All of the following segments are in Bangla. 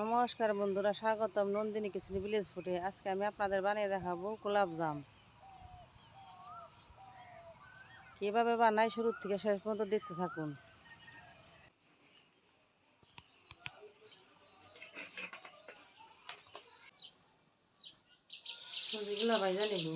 নমস্কার বন্ধুরা, স্বাগতম নন্দিনী কিচেন ভিলেজ ফুডে। আজকে আমি আপনাদের বানিয়ে দেখাবো গোলাপ জাম। কীভাবে বানাই শুরু থেকে শেষ পর্যন্ত দেখতে থাকুন। সবজিগুলো ভাইজা নেব।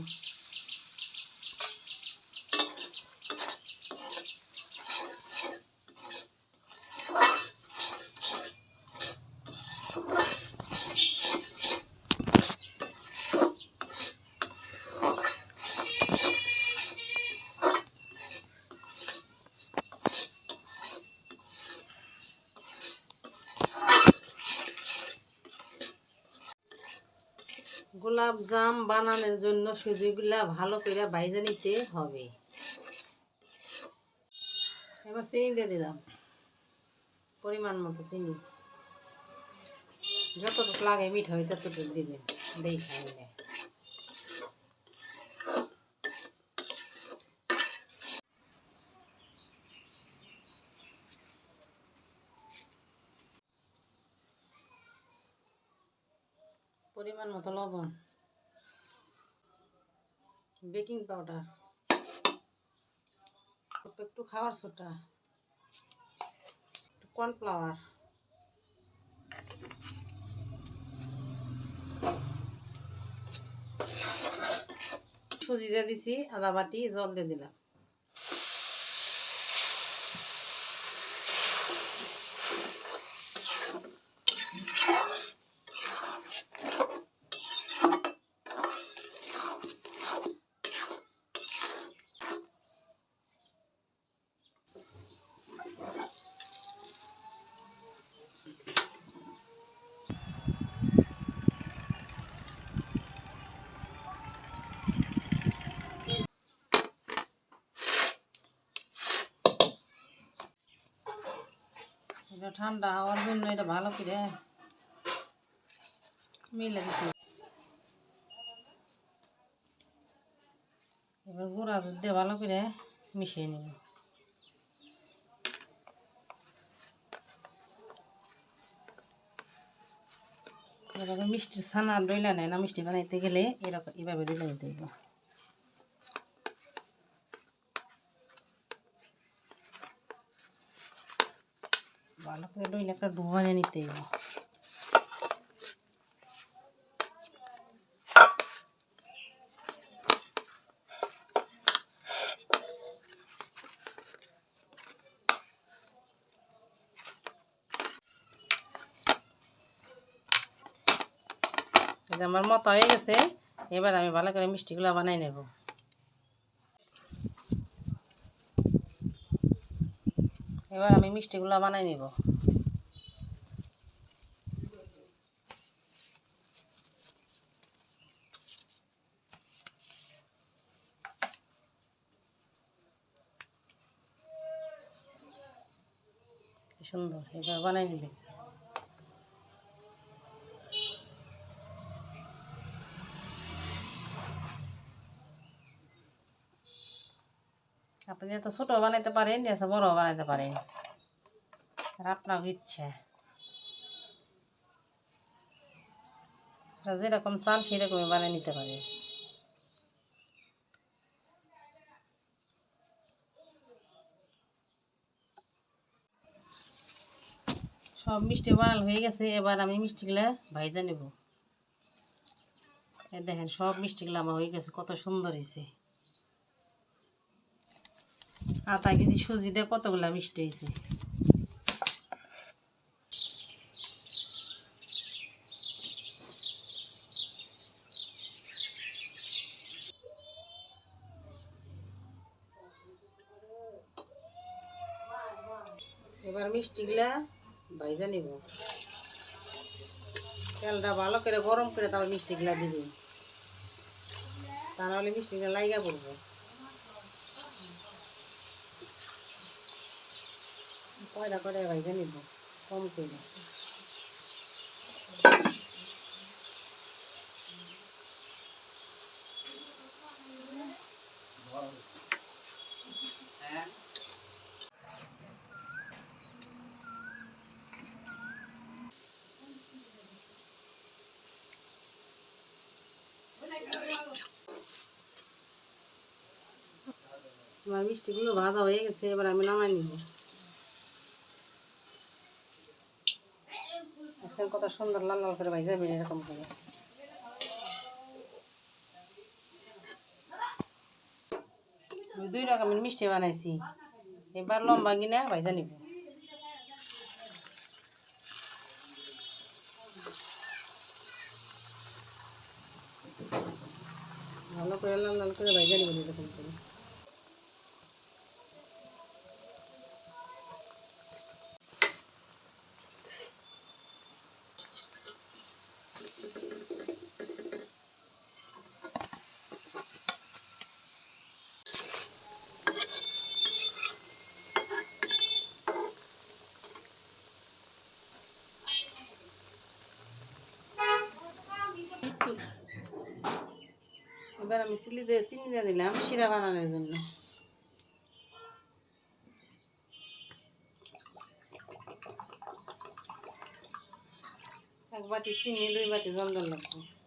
গোলাপ জাম বানানোর জন্য সুজিগুলা ভালো করে বাইজে নিতে হবে। এবার চিনি দিয়ে দিলাম। পরিমাণ মতো চিনি। যতটুকু লাগে মিঠা হয় ততটুকু দিবেন। দেই পরিমাণ মতো লবণ। Baking powder. একটু খাবার সোটা একটু কর্নফ্লাওয়ার। সুজি দিছি, আদা বাটি, জল দিয়ে দিলাম। এটা ঠান্ডা হওয়ার জন্য এটা ভালো করে মিলে দিতে এবার গুঁড়া দুধ দিয়ে ভালো করে মিশিয়ে নেব। এভাবে মিষ্টি ছানা ডইলা নেয় না, মিষ্টি বানাইতে গেলে এরকম এভাবে ডইলা নিতে ভালো করে ডইলে একটা ডুব নিতে হবে। আমার মতো হয়ে গেছে, এবার আমি ভালো করে মিষ্টিগুলো বানাই নেব। এবার আমি মিষ্টিগুলো বানাই নেব। সুন্দর, এবার বানাই নিবে। আপনি যত ছোটো বানাইতে পারেন এসে বড় বানাইতে পারেন। আর আপনার ইচ্ছে। যেরকম চান, সেরকমই বানিয়ে নিতে পারে সব মিষ্টি বানাল হয়ে গেছে, এবার আমি মিষ্টিগুলা ভাইজা নেব। দেখেন, সব মিষ্টিগুলো আমার হয়ে গেছে, কত সুন্দর হয়েছে আধা কেজি সুজি দিয়ে কতগুলা মিষ্টি হয়েছে এবার মিষ্টিগুলা বাইজা নিব তেলটা ভালো করে গরম করে তারপর মিষ্টিগুলা দিবি। তা নাহলে মিষ্টিগুলা লাইগা পড়ব। কয়টা করে ভাইজা নিব, কম করে। আমার মিষ্টিগুলো ভাজা হয়ে গেছে, এবার আমি নামাই নিব। আজকাল কত সুন্দর লাল লাল করে ভাজা যাবে এরকম করে। দুই রকমের মিষ্টি বানাইছি। এবার লম্বা কিনা ভাইজা নিব। ভালো করে লাল লাল করে ভাইজা নিব এরকম করে। এবার আমি চিলি দিয়ে চিনি দিয়ে দিলাম, শিরা বানানোর জন্য। এক বাটি চিনি, দুই বাটি জল লাগবে।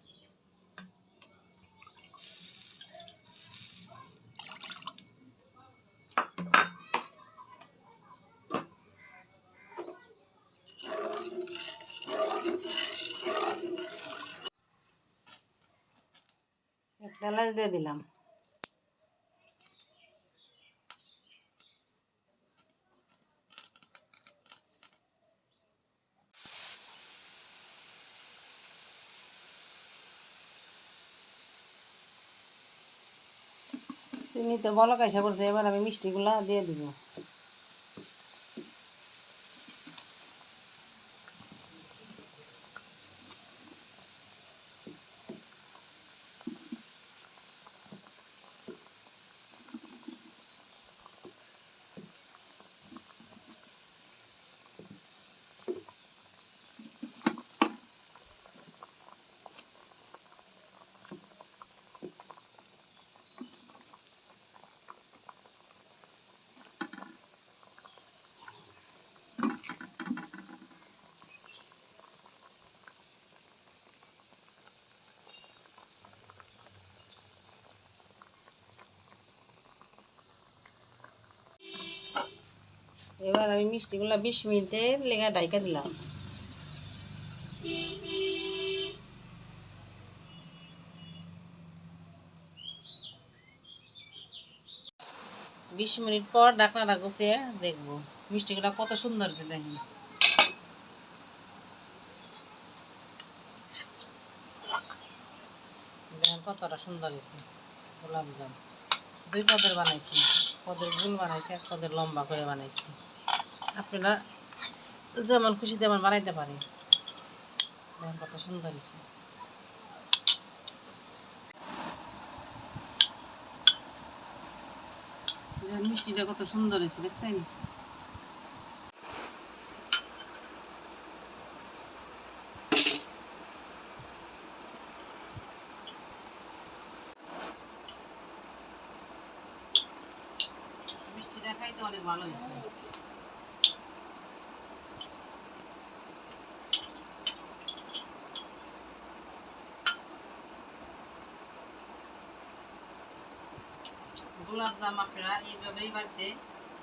এলাচ দিয়ে দিলাম। চিনিতে বলক আইসা পড়ছে এবার আমি মিষ্টিগুলা দিয়ে দিব। এবার আমি মিষ্টিগুলা বিশ মিনিটের লেগা ডাইকা দিলাম। বিশ মিনিট পর ডাকনাটা গুছিয়ে দেখব। মিষ্টিগুলা কত সুন্দর হয়েছে দেখেন কতটা সুন্দর হয়েছে। গোলাপ জাম। দুই পদের বানাইছি। পদের গুল বানাইছি, এক পদের লম্বা করে বানাইছি। আপনারা যেমন খুশি তেমন বানাইতে পারে। দেখেন কত সুন্দর হয়েছে। মিষ্টিটা কত সুন্দর হয়েছে, দেখছেন? মিষ্টিটা খাইতে অনেক ভালো হয়েছে। গোলাপ জাম আপনারা এইভাবেই বাড়িতে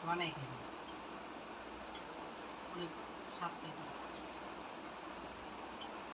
বানাই খাবেন অনেক স্বাদ